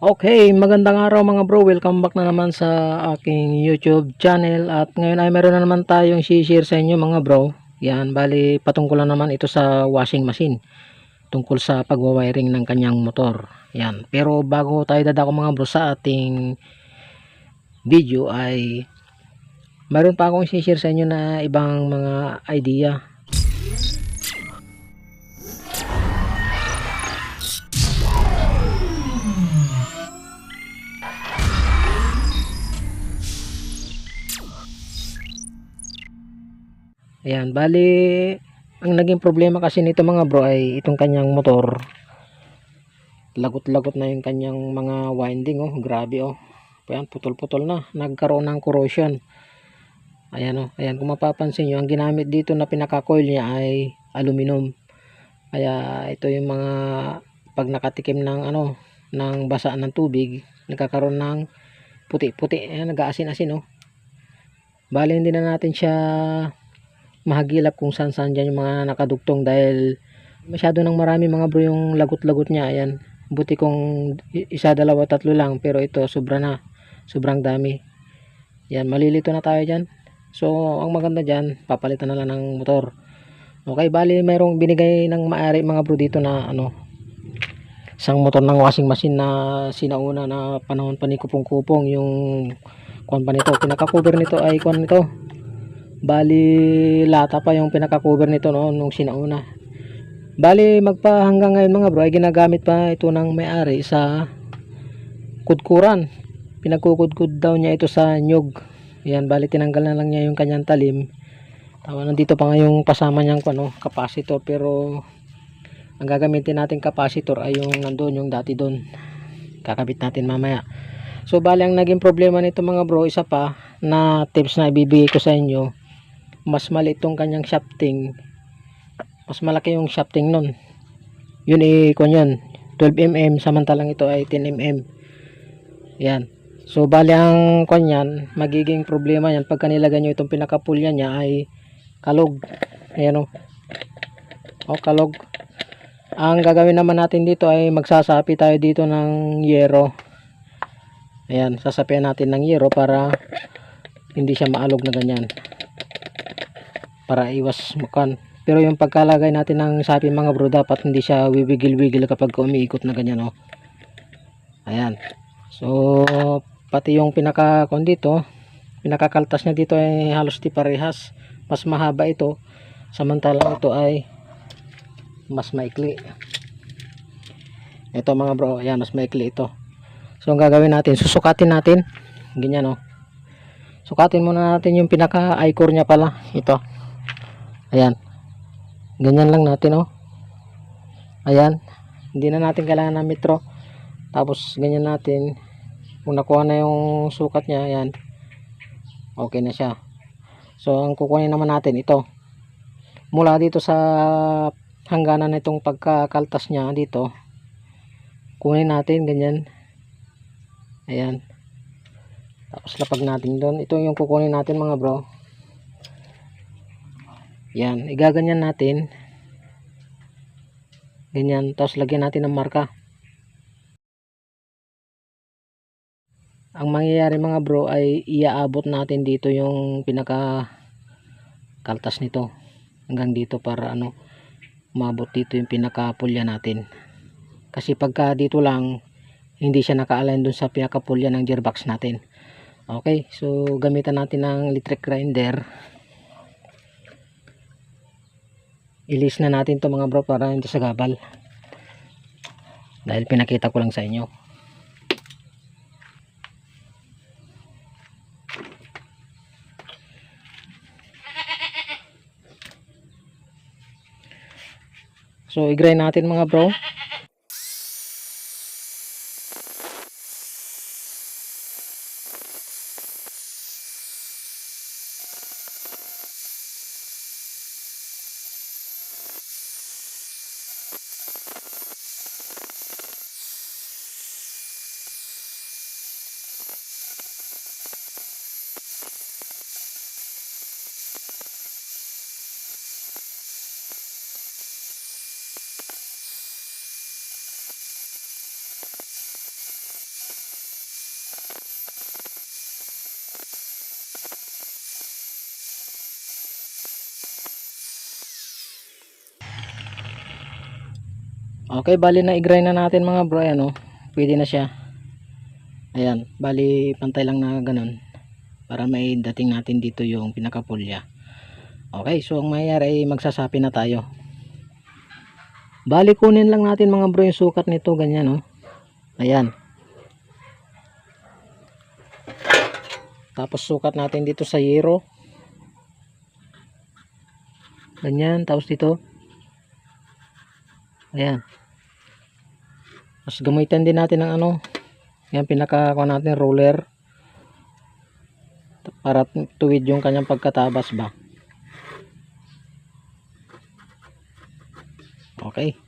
Okay, magandang araw mga bro. Welcome back na naman sa aking YouTube channel. At ngayon ay meron na naman tayong share sa inyo mga bro. Yan, bali patungkol na naman ito sa washing machine. Tungkol sa pagwawiring ng kanyang motor. Yan. Pero bago tayo dadako mga bro sa ating video ay meron pa akong share sa inyo na ibang mga idea. Ayan, bali ang naging problema kasi nito mga bro ay itong kanyang motor. Lagot-lagot na yung kanyang mga winding oh, grabe oh. Ayan, putol-putol na, nagkaroon ng corrosion. Ayan oh, ayan kung mapapansin niyo, ang ginamit dito na pinaka-coil niya ay aluminum. Kaya ito yung mga pag nakatikim ng ano, ng basa ng tubig, nagkakaroon ng puti-puti, nag-aasin-asin oh. Bali hindi na natin siya mahagilap kung saan saan dyan yung mga nakadugtong dahil masyado nang marami mga bro yung lagot-lagot niya. Ayan buti kung i- isa dalawa tatlo lang pero ito sobra na. Sobrang dami. Yan malilito na tayo dyan. So ang maganda dyan papalitan na lang ng motor. Okay bali mayroong binigay ng maari mga bro dito na ano isang motor ng washing machine na sinauna na panahon pa ni kupong-kupong yung kuan pa nito. Pinaka-cover nito ay kuan nito Bali, lata pa yung pinaka-cover nito no, nung sinauna. Bali, magpa hanggang ngayon mga bro, ay ginagamit pa ito ng may-ari sa kudkuran. Pinagkukudkud daw niya ito sa nyug. Yan, bali tinanggal na lang niya yung kanyang talim. Tawa nandito pa nga yung kasama niyang ano, capacitor pero ang gagamitin natin capacitor ay yung nandoon, yung dati doon. Kakabit natin mamaya. So bali ang naging problema nito mga bro, isa pa na tips na ibibigay ko sa inyo mas maliit tong kanyang shafting. Mas malaki yung shafting nun. Yun eh kung yun 12mm samantalang ito ay 10mm yan. So bali ang kung yan magiging problema yan. Pagka nilagay nyo itong pinakapulya niya ay kalog. Ayan o. O kalog. Ang gagawin naman natin dito ay magsasapi tayo dito ng yero. Ayan sasapian natin ng yero para hindi siya maalog na ganyan para iwas makan pero yung pagkalagay natin ng sapi mga bro dapat hindi siya wiwigil-wigil kapag umiikot na ganyan oh. ayan. So pati yung pinaka kon dito pinakakaltas niya dito ay halos di parehas. Mas mahaba ito. Samantalang ito ay mas maikli. Ito mga bro ayan mas maikli ito. So ang gagawin natin susukatin natin. Ganyan oh. Sukatin muna natin yung pinaka i-core niya pala. Ito ayan. Ganyan lang natin oh. Ayan. Hindi na natin kailangan ng metro. Tapos ganyan natin. Kung nakuha na yung sukat niya ayan. Okay na siya. So ang kukunin naman natin ito. Mula dito sa hangganan nitong pagkakaltas niya dito. Kunin natin ganyan. Ayan. Tapos lapag natin doon. Ito yung kukunin natin mga bro yan igaganyan natin. Ganyan tapos lagyan natin ng marka. Ang mangyayari mga bro ay iaabot natin dito yung pinaka kaltas nito. Hanggang dito para ano umabot dito yung pinaka pulya natin. Kasi pagka dito lang hindi siya naka-align dun sa pinaka pulya ng gearbox natin. Okay, so gamitan natin ng electric grinder. Ilis na natin to mga bro para hindi sa gabal. Dahil pinakita ko lang sa inyo. So i-grind natin mga bro. Okay, bali na i-grind na natin mga bro. Ayan oh. Pwede na siya. Ayan, bali pantay lang na ganun. Para may dating natin dito yung pinakapulya. Okay, so ang mayayari ay magsasapi na tayo. Bali kunin lang natin mga bro yung sukat nito ganyan oh. Ayan. Tapos sukat natin dito sa yero. Ganyan, tapos dito. Ayan. Tapos gamitan din natin ng ano. Yan pinaka kuha natin roller. Para tuwid yung kanyang pagkatabas ba. Okay.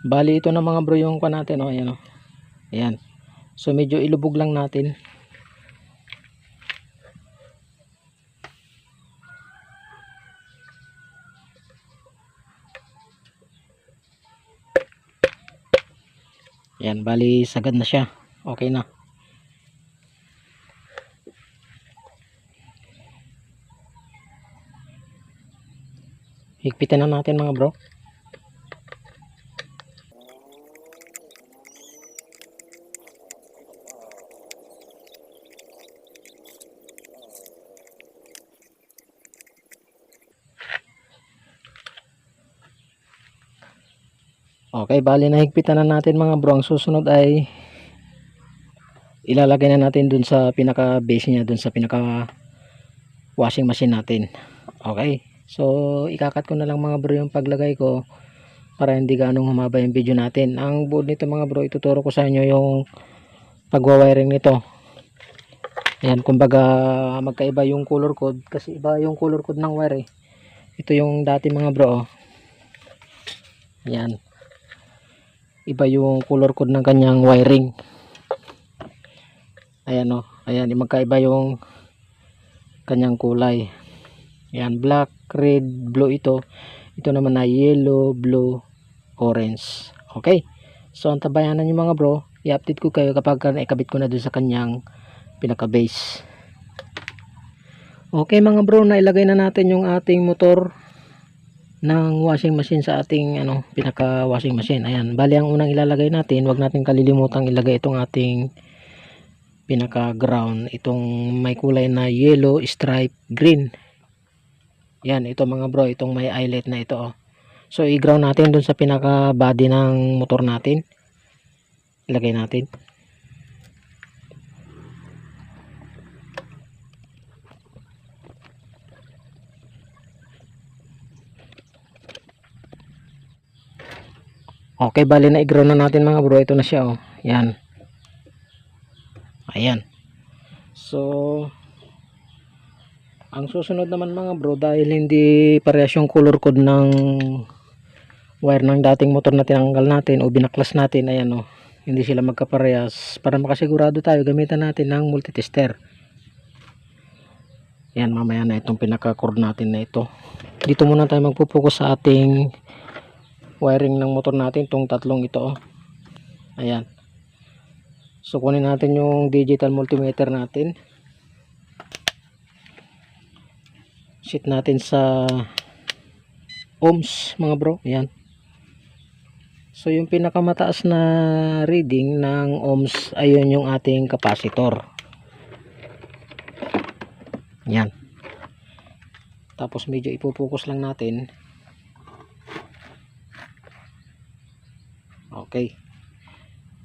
Bali ito na mga bro yung kuha natin oh, ayan oh. Ayan. So medyo ilubog lang natin. Ayan, bali sagad na siya. Okay na. Higpitan na natin mga bro. Okay, bali na higpitan na natin mga bro. Ang susunod ay ilalagay na natin dun sa pinaka base niya, dun sa pinaka washing machine natin. Okay. So, ikakat ko na lang mga bro yung paglagay ko para hindi ganong humaba yung video natin. Ang board nito mga bro, ituturo ko sa inyo yung pagwa-wiring nito. Ayan, kumbaga magkaiba yung color code kasi iba yung color code ng wire eh. Ito yung dati mga bro. oh. Ayan iba yung color code ng kanyang wiring. Ayan o ayan magkaiba yung kanyang kulay. Ayan black, red, blue ito. Ito naman na yellow, blue, orange. Okay? So ang tabayanan nyo mga bro i-update ko kayo kapag naikabit ko na dun sa kanyang pinaka base okay mga bro nailagay na natin yung ating motor ng washing machine sa ating ano pinaka washing machine. Ayan bali ang unang ilalagay natin wag natin kalilimutang ilagay itong ating pinaka ground itong may kulay na yellow stripe green. Yan ito mga bro itong may eyelet na ito oh. so i-ground natin dun sa pinaka body ng motor natin. Ilagay natin Okay, bali na i-grow na natin mga bro. Ito na siya oh. Yan. Ayan. So, ang susunod naman mga bro, dahil hindi parehas yung color code ng wire ng dating motor na tinanggal natin o binaklas natin, ayan oh. Hindi sila magkaparehas. Para makasigurado tayo, gamitan natin ng multitester. Yan, mamaya na itong pinaka-cord natin na ito. Dito muna tayo magpupokus sa ating wiring ng motor natin itong tatlong ito oh. ayan. So kunin natin yung digital multimeter natin. Set natin sa ohms mga bro. Ayan. So yung pinakamataas na reading ng ohms ayun yung ating capacitor. Ayan. Tapos medyo ipupokus lang natin Okay.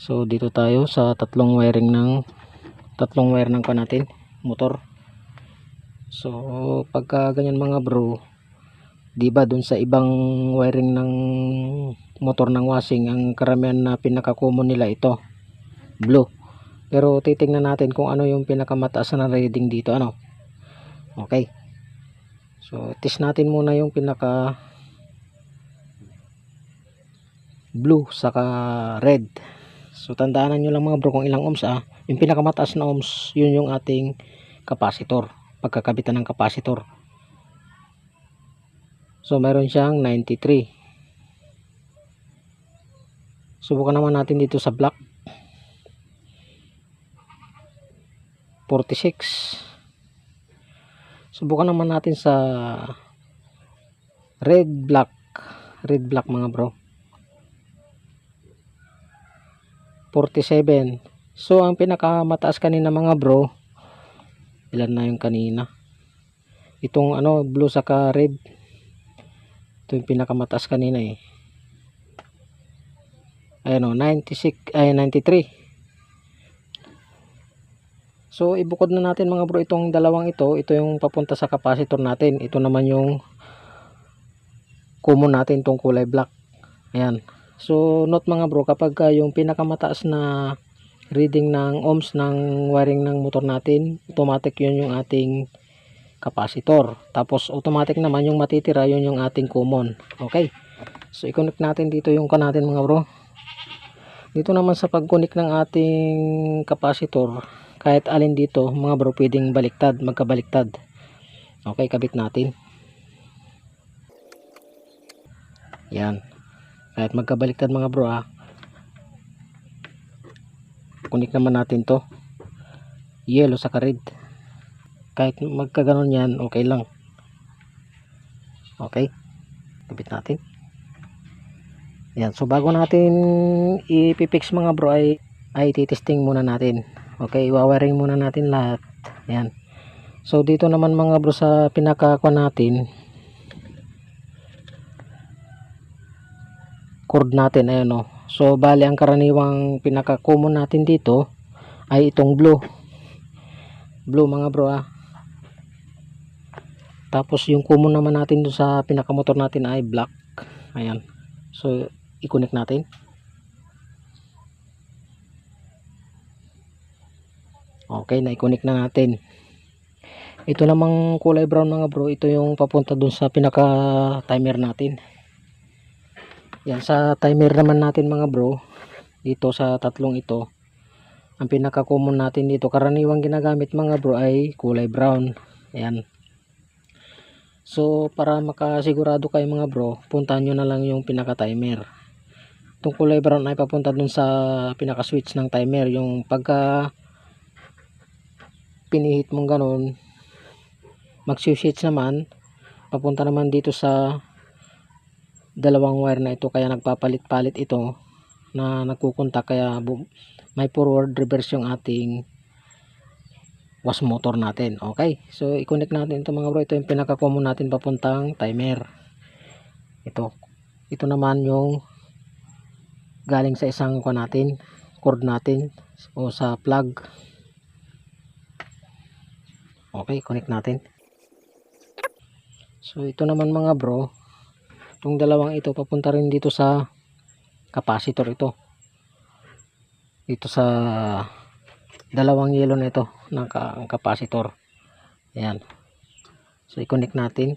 So dito tayo sa tatlong wiring ng tatlong wire ng natin, motor. So pagka ganyan mga bro, 'di ba dun sa ibang wiring ng motor ng washing, ang karamihan na pinaka-common nila ito, blue. Pero titingnan natin kung ano yung pinakamataas na reading dito ano. Okay. So test natin muna yung pinaka blue saka red. So tandaan nyo lang mga bro kung ilang ohms ah. Yung pinakamataas na ohms, yun yung ating capacitor. Pagkakabitan ng capacitor. So meron siyang 93. Subukan naman natin dito sa black. 46. Subukan naman natin sa red black. Red black mga bro. 47. So, ang pinakamataas kanina mga bro, ilan na yung kanina? Itong ano, blue saka red. Ito yung pinakamataas kanina eh. Ayan o, 96, ay 93. So, ibukod na natin mga bro itong dalawang ito. Ito yung papunta sa capacitor natin. Ito naman yung common natin itong kulay black. Ayan. So, note mga bro, kapag uh, yung pinakamataas na reading ng ohms ng wiring ng motor natin, automatic yun yung ating capacitor. Tapos, automatic naman yung matitira, yun yung ating common. Okay. So, i-connect natin dito yung kan natin mga bro. Dito naman sa pag-connect ng ating capacitor, kahit alin dito, mga bro, pwedeng baliktad, magkabaliktad. Okay, kabit natin. Yan kahit magkabaliktad mga bro ah. Kunik naman natin to. Yellow sa red. Kahit magkaganon yan okay lang. Okay? Kabit natin. Yan so bago natin ipipix mga bro ay ay titesting muna natin. Okay iwawiring muna natin lahat. Yan. So dito naman mga bro sa pinakakuha natin cord natin ayan o so bali ang karaniwang pinaka common natin dito ay itong blue. Blue mga bro ah. Tapos yung common naman natin doon sa pinaka motor natin ay black. Ayan. So i-connect natin. Okay na i-connect na natin. Ito namang kulay brown mga bro. Ito yung papunta dun sa pinaka timer natin yan sa timer naman natin mga bro dito sa tatlong ito ang pinaka common natin dito karaniwang ginagamit mga bro ay kulay brown. Yan so para makasigurado kayo mga bro puntahan nyo na lang yung pinaka timer itong kulay brown ay papunta dun sa pinaka switch ng timer. Yung pagka pinihit mong ganun mag-switch naman papunta naman dito sa dalawang wire na ito kaya nagpapalit-palit ito na nagkukontak kaya may forward reverse yung ating wash motor natin. Okay so i-connect natin ito mga bro. Ito yung pinaka common natin papuntang timer. Ito ito naman yung galing sa isang ko natin cord natin o sa plug. Okay connect natin. So ito naman mga bro itong dalawang ito papunta rin dito sa capacitor ito. Dito sa dalawang yellow na ito ng capacitor. Ayan. So i-connect natin.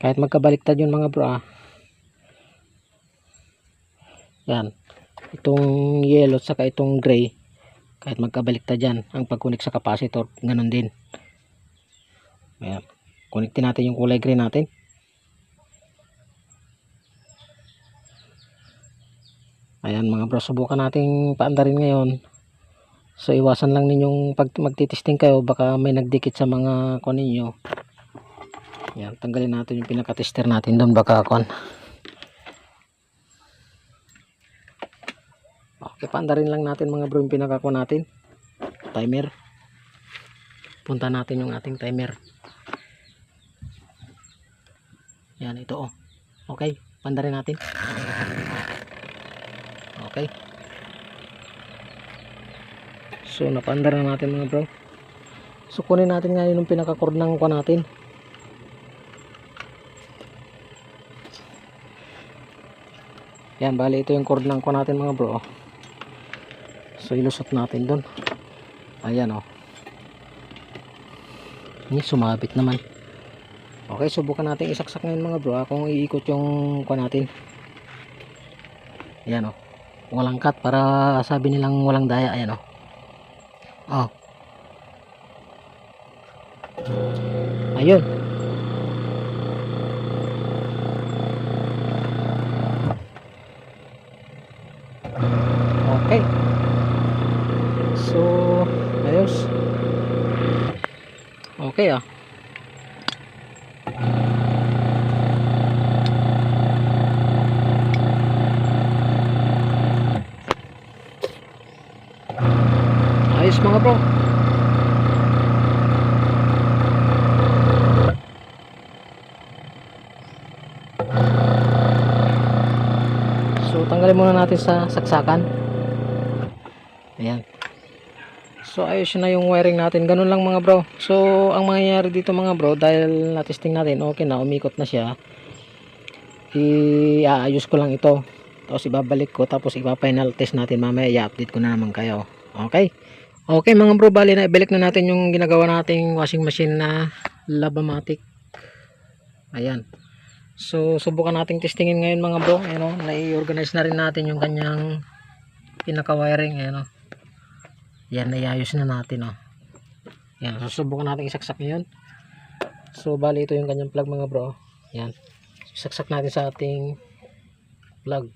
Kahit magkabaliktad yun mga bro ah. Yan itong yellow saka itong gray kahit magkabaliktad yan ang pag-connect sa capacitor ganun din Ayan. Connectin natin yung kulay green natin. Ayan mga bro, subukan nating paandarin ngayon. So iwasan lang ninyong pag magtitesting kayo, baka may nagdikit sa mga kon ninyo. Ayan, tanggalin natin yung pinaka-tester natin doon baka kon. Okay, paandarin lang natin mga bro yung pinaka natin. Timer. Punta natin yung ating timer. Yan ito oh. Okay, pandarin natin. Okay. So, napandar na natin mga bro. So, kunin natin ngayon yung pinaka-cord ng kwa natin. Yan, bali ito yung cord ng kwa natin mga bro. So, ilusot natin dun. Ayan oh. Ini sumabit naman. Okay, subukan natin isaksak ngayon mga bro. ah, Kung iikot yung kwa natin. Ayan oh. Walang cut para sabi nilang walang daya. Ayan oh. Oh. Ayun. Okay. So, ayos. Okay ah. Ayos mga bro. So tanggalin muna natin sa saksakan. Ayan. So ayos na yung wiring natin. Ganun lang mga bro. So ang mangyayari dito mga bro dahil na-testing natin okay na umikot na siya. I-aayos ko lang ito. Tapos ibabalik ko tapos ipa-final test natin mamaya i-update ko na naman kayo. Okay? Okay mga bro, bali na ibalik na natin yung ginagawa nating washing machine na Labamatic. Ayan. So, subukan nating testingin ngayon mga bro. Ayan o, nai-organize na rin natin yung kanyang pinaka-wiring. Ayan o. Yan, naiayos na natin o. Yan, so subukan natin isaksak ngayon. So, bali ito yung kanyang plug mga bro. Yan. Isaksak natin sa ating plug.